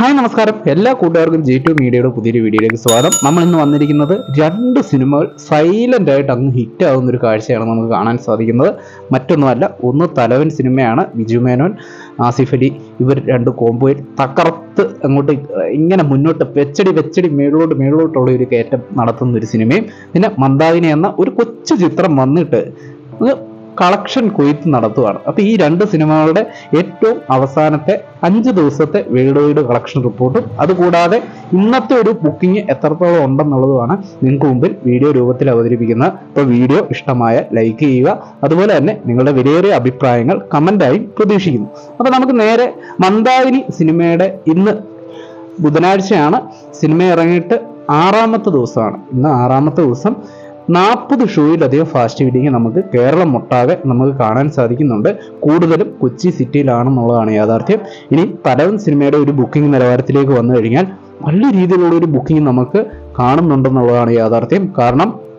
Hi നമസ്കാരം. എല്ലാ കൂട്ടുകാർക്കും ജി ടു മീഡിയയുടെ പുതിയൊരു വീഡിയോയിലേക്ക് സ്വാഗതം. നമ്മൾ ഇന്ന് വന്നിരിക്കുന്നത് രണ്ട് സിനിമകൾ സൈലന്റ് ആയിട്ട് അങ്ങ് ഹിറ്റ് ആകുന്ന ഒരു കാഴ്ചയാണ് നമുക്ക് കാണാൻ സാധിക്കുന്നത്. മറ്റൊന്നുമല്ല ഒന്ന് തലവൻ സിനിമയാണ് ബിജു മേനോൻ ആസിഫ് അലി ഇവർ രണ്ട് കോമ്പോയിൽ തകർത്ത് അങ്ങോട്ട് ഇങ്ങനെ മുന്നോട്ട് വെച്ചടി വെച്ചടി മേളിലോട്ട് മേളിലോട്ടുള്ള ഒരു കയറ്റം നടത്തുന്ന ഒരു സിനിമയും പിന്നെ മന്ദാവിനെ എന്ന ഒരു കൊച്ചു ചിത്രം വന്നിട്ട് കളക്ഷൻ കൊയ്ത്ത് നടത്തുകയാണ് അപ്പോൾ ഈ രണ്ട് സിനിമകളുടെ ഏറ്റവും അവസാനത്തെ അഞ്ച് ദിവസത്തെ വൈഡ് കളക്ഷൻ റിപ്പോർട്ടും അതുകൂടാതെ ഇന്നത്തെ ഒരു ബുക്കിംഗ് എത്രത്തോളം ഉണ്ടെന്നുള്ളതുമാണ് നിങ്ങൾക്ക് മുമ്പിൽ വീഡിയോ രൂപത്തിൽ അവതരിപ്പിക്കുന്നത്. അപ്പോൾ വീഡിയോ ഇഷ്ടമായ ലൈക്ക് ചെയ്യുക. അതുപോലെ തന്നെ നിങ്ങളുടെ വിലയേറിയ അഭിപ്രായങ്ങൾ കമന്റായി പ്രതീക്ഷിക്കുന്നു. അപ്പോൾ നമുക്ക് നേരെ മന്ദാവിനി സിനിമയുടെ ഇന്ന് ബുധനാഴ്ചയാണ് സിനിമ ഇറങ്ങിയിട്ട് ആറാമത്തെ ദിവസമാണ്. ഇന്ന് ആറാമത്തെ ദിവസം നാൽപ്പത് ഷോയിലധികം ഫാസ്റ്റ് ഫീഡിങ് നമുക്ക് കേരളം ഒട്ടാകെ നമുക്ക് കാണാൻ സാധിക്കുന്നുണ്ട്. കൂടുതലും കൊച്ചി സിറ്റിയിലാണെന്നുള്ളതാണ് യാഥാർത്ഥ്യം. ഇനി തലവൻ സിനിമയുടെ ഒരു ബുക്കിംഗ് നിലവാരത്തിലേക്ക് വന്നു കഴിഞ്ഞാൽ നല്ല രീതിയിലുള്ള ഒരു ബുക്കിംഗ് നമുക്ക് കാണുന്നുണ്ടെന്നുള്ളതാണ് യാഥാർത്ഥ്യം. കാരണം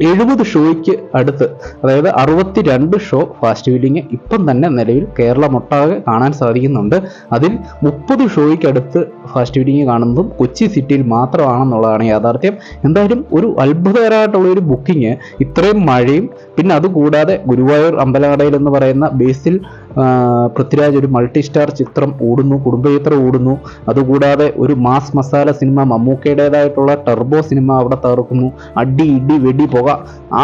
എഴുപത് ഷോയ്ക്ക് അടുത്ത് അതായത് അറുപത്തി രണ്ട് ഷോ ഫാസ്റ്റ് ഫീഡിങ് ഇപ്പം തന്നെ നിലവിൽ കേരളമൊട്ടാകെ കാണാൻ സാധിക്കുന്നുണ്ട്. അതിൽ മുപ്പത് ഷോയ്ക്ക് അടുത്ത് ഫാസ്റ്റ് ഫീഡിങ് കാണുന്നതും കൊച്ചി സിറ്റിയിൽ മാത്രമാണെന്നുള്ളതാണ് യാഥാർത്ഥ്യം. എന്തായാലും ഒരു അത്ഭുതകരമായിട്ടുള്ള ഒരു ബുക്കിംഗ് ഇത്രയും മഴയും പിന്നെ അതുകൂടാതെ ഗുരുവായൂർ അമ്പലനടയിൽ എന്ന് പറയുന്ന ബേസിൽ പൃഥ്വിരാജ് ഒരു മൾട്ടി സ്റ്റാർ ചിത്രം ഓടുന്നു കുടുംബചിത്രം ഓടുന്നു. അതുകൂടാതെ ഒരു മാസ് മസാല സിനിമ മമ്മൂക്കയുടേതായിട്ടുള്ള ടർബോ സിനിമ അവിടെ തകർക്കുന്നു. അടി ഇടി വെടി പുക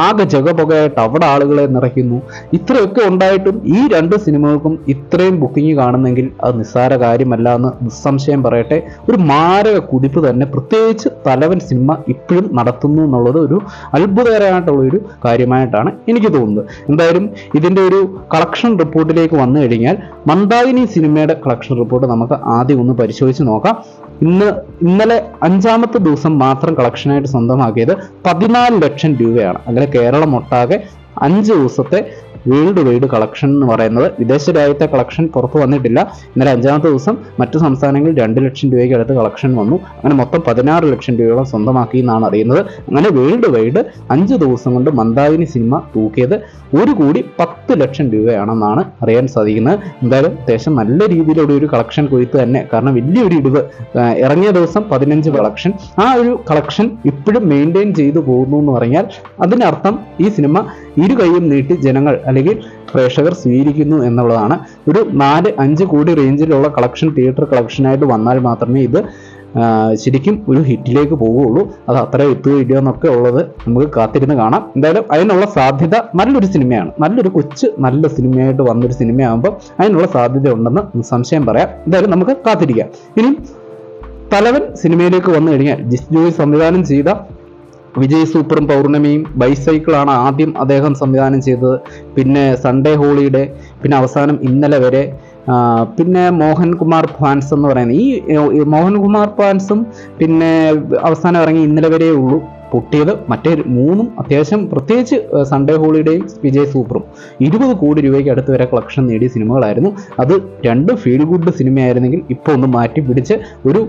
ആകെ ജഗ പുകയായിട്ട് അവിടെ ആളുകളെ നിറയ്ക്കുന്നു. ഇത്രയൊക്കെ ഉണ്ടായിട്ടും ഈ രണ്ട് സിനിമകൾക്കും ഇത്രയും ബുക്കിംഗ് കാണുന്നെങ്കിൽ അത് നിസ്സാര കാര്യമല്ല എന്ന് നിസ്സംശയം പറയട്ടെ. ഒരു മാരക കുതിപ്പ് തന്നെ പ്രത്യേകിച്ച് തലവൻ സിനിമ ഇപ്പോഴും നടത്തുന്നു എന്നുള്ളത് ഒരു അത്ഭുതകരമായിട്ടുള്ള ഒരു കാര്യമായിട്ടാണ് എനിക്ക് തോന്നുന്നത്. എന്തായാലും ഇതിന്റെ ഒരു കളക്ഷൻ റിപ്പോർട്ടിലേക്ക് വന്നു കഴിഞ്ഞാൽ മന്ദാകിനി സിനിമയുടെ കളക്ഷൻ റിപ്പോർട്ട് നമുക്ക് ആദ്യം ഒന്ന് പരിശോധിച്ച് നോക്കാം. ഇന്ന് ഇന്നലെ അഞ്ചാമത്തെ ദിവസം മാത്രം കളക്ഷനായിട്ട് സ്വന്തമാക്കിയത് പതിനാല് ലക്ഷം രൂപയാണ്. അങ്ങനെ കേരളം ഒട്ടാകെ അഞ്ച് ദിവസത്തെ വേൾഡ് വൈഡ് കളക്ഷൻ എന്ന് പറയുന്നത് വിദേശ രാജ്യത്തെ കളക്ഷൻ പുറത്തു വന്നിട്ടില്ല. ഇന്നലെ അഞ്ചാമത്തെ ദിവസം മറ്റു സംസ്ഥാനങ്ങളിൽ രണ്ട് ലക്ഷം രൂപയ്ക്ക് അടുത്ത് കളക്ഷൻ വന്നു. അങ്ങനെ മൊത്തം പതിനാറ് ലക്ഷം രൂപയോളം സ്വന്തമാക്കി എന്നാണ് അറിയുന്നത്. അങ്ങനെ വേൾഡ് വൈഡ് അഞ്ച് ദിവസം കൊണ്ട് മന്ദാവിനി സിനിമ തൂക്കിയത് ഒരു കോടി പത്ത് ലക്ഷം രൂപയാണെന്നാണ് അറിയാൻ സാധിക്കുന്നത്. എന്തായാലും അത്യാവശ്യം നല്ല രീതിയിലുള്ള ഒരു കളക്ഷൻ കൊയ്ത്ത് തന്നെ. കാരണം വലിയൊരു ഇടിവ് ഇറങ്ങിയ ദിവസം പതിനഞ്ച് കളക്ഷൻ ആ ഒരു കളക്ഷൻ ഇപ്പോഴും മെയിന്റെയിൻ ചെയ്തു പോകുന്നു എന്ന് പറഞ്ഞാൽ അതിനർത്ഥം ഈ സിനിമ ഇരു കൈയും നീട്ടി ജനങ്ങൾ അല്ലെങ്കിൽ പ്രേക്ഷകർ സ്വീകരിക്കുന്നു എന്നുള്ളതാണ്. ഒരു നാല് അഞ്ച് കോടി റേഞ്ചിലുള്ള കളക്ഷൻ തിയേറ്റർ കളക്ഷനായിട്ട് വന്നാൽ മാത്രമേ ഇത് ശരിക്കും ഒരു ഹിറ്റിലേക്ക് പോവുകയുള്ളൂ. അത് അത്ര എത്തുകയോ ഇല്ലയോ എന്നൊക്കെ ഉള്ളത് നമുക്ക് കാത്തിരുന്ന് കാണാം. എന്തായാലും അതിനുള്ള സാധ്യത നല്ലൊരു സിനിമയാണ്. നല്ലൊരു കൊച്ച് നല്ല സിനിമയായിട്ട് വന്നൊരു സിനിമയാകുമ്പോൾ അതിനുള്ള സാധ്യത ഉണ്ടെന്ന് സംശയം പറയാം. എന്തായാലും നമുക്ക് കാത്തിരിക്കാം. ഇനി തലവൻ സിനിമയിലേക്ക് വന്നു കഴിഞ്ഞാൽ ജിസ് ജോയി സംവിധാനം ചെയ്ത വിജയ് സൂപ്പറും പൗർണമിയും ബൈസൈക്കിളാണ് ആദ്യം അദ്ദേഹം സംവിധാനം ചെയ്തത്. പിന്നെ സൺഡേ ഹോളിഡേ പിന്നെ അവസാനം ഇന്നലെ വരെ പിന്നെ മോഹൻകുമാർ ഫാൻസ് എന്ന് പറയുന്നത് ഈ മോഹൻകുമാർ ഫാൻസും പിന്നെ അവസാനം ഇറങ്ങി ഇന്നലെ വരെ ഉള്ളൂ. പൊട്ടിയത് മറ്റേ മൂന്നും അത്യാവശ്യം പ്രത്യേകിച്ച് സൺഡേ ഹോളിഡേയും വിജയ് സൂപ്പറും. ഇരുപത് കോടി രൂപയ്ക്ക് അടുത്ത് വരെ കളക്ഷൻ നേടിയ സിനിമകളായിരുന്നു. അത് രണ്ട് ഫീൽ ഗുഡ് സിനിമയായിരുന്നെങ്കിൽ ഇപ്പോൾ ഒന്ന് മാറ്റി പിടിച്ച് ഒരു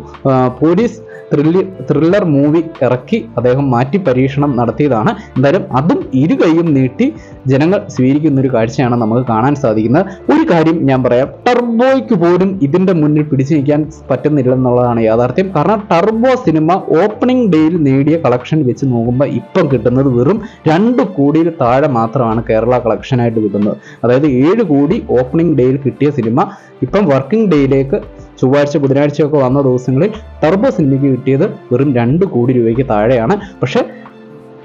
പോലീസ് ത്രില്ലി ത്രില്ലർ മൂവി ഇറക്കി അദ്ദേഹം മാറ്റി പരീക്ഷണം നടത്തിയതാണ്. എന്തായാലും അതും ഇരു കൈയും നീട്ടി ജനങ്ങൾ സ്വീകരിക്കുന്ന ഒരു കാഴ്ചയാണ് നമുക്ക് കാണാൻ സാധിക്കുന്നത്. ഒരു കാര്യം ഞാൻ പറയാം. ടർബോയ്ക്ക് പോലും ഇതിന്റെ മുന്നിൽ പിടിച്ചു നിൽക്കാൻ പറ്റുന്നില്ലെന്നുള്ളതാണ് യാഥാർത്ഥ്യം. കാരണം ടർബോ സിനിമ ഓപ്പണിംഗ് ഡേയിൽ നേടിയ കളക്ഷൻ വെച്ച് നോക്കുമ്പോൾ ഇപ്പം കിട്ടുന്നത് വെറും രണ്ട് കോടിയിൽ താഴെ മാത്രമാണ് കേരള കളക്ഷനായിട്ട് കിട്ടുന്നത്. അതായത് ഏഴ് കോടി ഓപ്പണിംഗ് ഡേയിൽ കിട്ടിയ സിനിമ ഇപ്പം വർക്കിംഗ് ഡേയിലേക്ക് ചൊവ്വാഴ്ച ബുധനാഴ്ചയൊക്കെ വന്ന ദിവസങ്ങളിൽ ടർബോ സിനിമയ്ക്ക് കിട്ടിയത് വെറും രണ്ട് കോടി രൂപയ്ക്ക് താഴെയാണ്. പക്ഷേ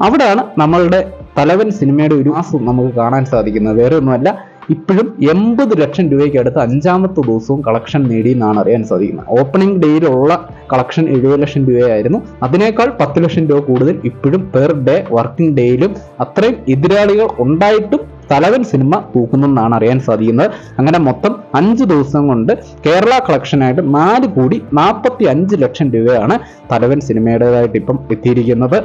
അവിടെയാണ് നമ്മളുടെ തലവൻ സിനിമയുടെ ഒരു മാസം നമുക്ക് കാണാൻ സാധിക്കുന്നത്. വേറെ ഒന്നുമല്ല ഇപ്പോഴും എൺപത് ലക്ഷം രൂപയ്ക്ക് അടുത്ത് അഞ്ചാമത്തെ ദിവസവും കളക്ഷൻ നേടി എന്നാണ് അറിയാൻ സാധിക്കുന്നത്. ഓപ്പണിംഗ് ഡേയിലുള്ള കളക്ഷൻ എഴുപത് ലക്ഷം രൂപയായിരുന്നു. അതിനേക്കാൾ പത്ത് ലക്ഷം രൂപ കൂടുതൽ ഇപ്പോഴും പെർ ഡേ വർക്കിംഗ് ഡേയിലും അത്രയും എതിരാളികൾ ഉണ്ടായിട്ടും തലവൻ സിനിമ തൂക്കുന്നെന്നാണ് അറിയാൻ സാധിക്കുന്നത്. അങ്ങനെ മൊത്തം അഞ്ച് ദിവസം കൊണ്ട് കേരള കളക്ഷനായിട്ട് നാല് കോടി നാൽപ്പത്തി അഞ്ച് ലക്ഷം രൂപയാണ് തലവൻ സിനിമയുടേതായിട്ട് ഇപ്പം എത്തിയിരിക്കുന്നത്.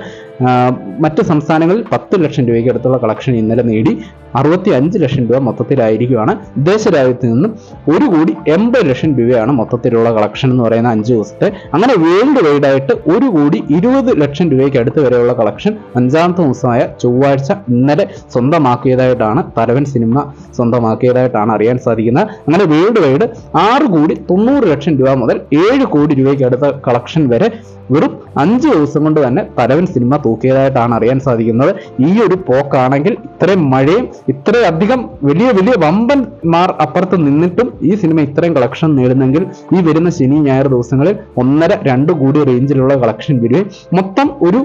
മറ്റ് സംസ്ഥാനങ്ങളിൽ പത്ത് ലക്ഷം രൂപയ്ക്ക് അടുത്തുള്ള കളക്ഷൻ ഇന്നലെ നേടി അറുപത്തി അഞ്ച് ലക്ഷം രൂപ മൊത്തത്തിലായിരിക്കുകയാണ് വിദേശ രാജ്യത്ത് നിന്നും ഒരു കോടി എൺപത് ലക്ഷം രൂപയാണ് മൊത്തത്തിലുള്ള കളക്ഷൻ എന്ന് പറയുന്ന അഞ്ച് ദിവസത്തെ. അങ്ങനെ വേൾഡ് വൈഡ് ആയിട്ട് ഒരു കോടി ഇരുപത് ലക്ഷം രൂപയ്ക്ക് അടുത്ത് വരെയുള്ള കളക്ഷൻ അഞ്ചാമത്തെ ദിവസമായ ചൊവ്വാഴ്ച ഇന്നലെ സ്വന്തമാക്കിയതായിട്ടാണ് തലവൻ സിനിമ സ്വന്തമാക്കിയതായിട്ടാണ് അറിയാൻ സാധിക്കുന്നത്. അങ്ങനെ വേൾഡ് വൈഡ് ആറ് കോടി തൊണ്ണൂറ് ലക്ഷം രൂപ മുതൽ ഏഴ് കോടി രൂപയ്ക്ക് അടുത്ത കളക്ഷൻ വരെ വെറും അഞ്ച് ദിവസം കൊണ്ട് തന്നെ തലവൻ സിനിമ തൂക്കിയതായിട്ടാണ് അറിയാൻ സാധിക്കുന്നത്. ഈ ഒരു പോക്കാണെങ്കിൽ ഇത്രയും മഴയും ഇത്രയധികം വലിയ വലിയ വമ്പന്മാർ അപ്പുറത്ത് നിന്നിട്ടും ഈ സിനിമ ഇത്രയും കളക്ഷൻ നേടുന്നെങ്കിൽ ഈ വരുന്ന ശനി ഞായർ ദിവസങ്ങളിൽ ഒന്നര രണ്ട് കോടി റേഞ്ചിലുള്ള കളക്ഷൻ വരികയും മൊത്തം ഒരു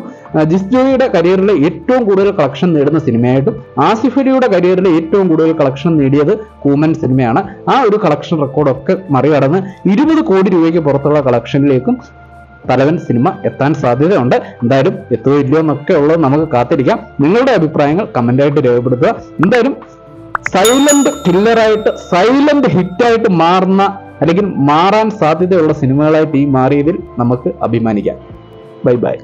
ജിസ്ജോയുടെ ജിസ് കരിയറിലെ ഏറ്റവും കൂടുതൽ കളക്ഷൻ നേടുന്ന സിനിമയായിട്ടും ആസിഫ് അലിയുടെ കരിയറിലെ ഏറ്റവും കൂടുതൽ കളക്ഷൻ നേടിയത് കൂമൻ സിനിമയാണ് ആ ഒരു കളക്ഷൻ റെക്കോർഡൊക്കെ മറികടന്ന് ഇരുപത് കോടി രൂപയ്ക്ക് പുറത്തുള്ള കളക്ഷനിലേക്കും തലവൻ സിനിമ എത്താൻ സാധ്യതയുണ്ട്. എന്തായാലും എത്തുകയോ എന്നൊക്കെ ഉള്ളത് നമുക്ക് കാത്തിരിക്കാം. നിങ്ങളുടെ അഭിപ്രായങ്ങൾ കമന്റായിട്ട് രേഖപ്പെടുത്തുക. എന്തായാലും സൈലന്റ് കില്ലറായിട്ട് സൈലന്റ് ഹിറ്റായിട്ട് മാറുന്ന അല്ലെങ്കിൽ മാറാൻ സാധ്യതയുള്ള സിനിമകളായിട്ട് ഈ മാറിയതിൽ നമുക്ക് അഭിമാനിക്കാം. Bye bye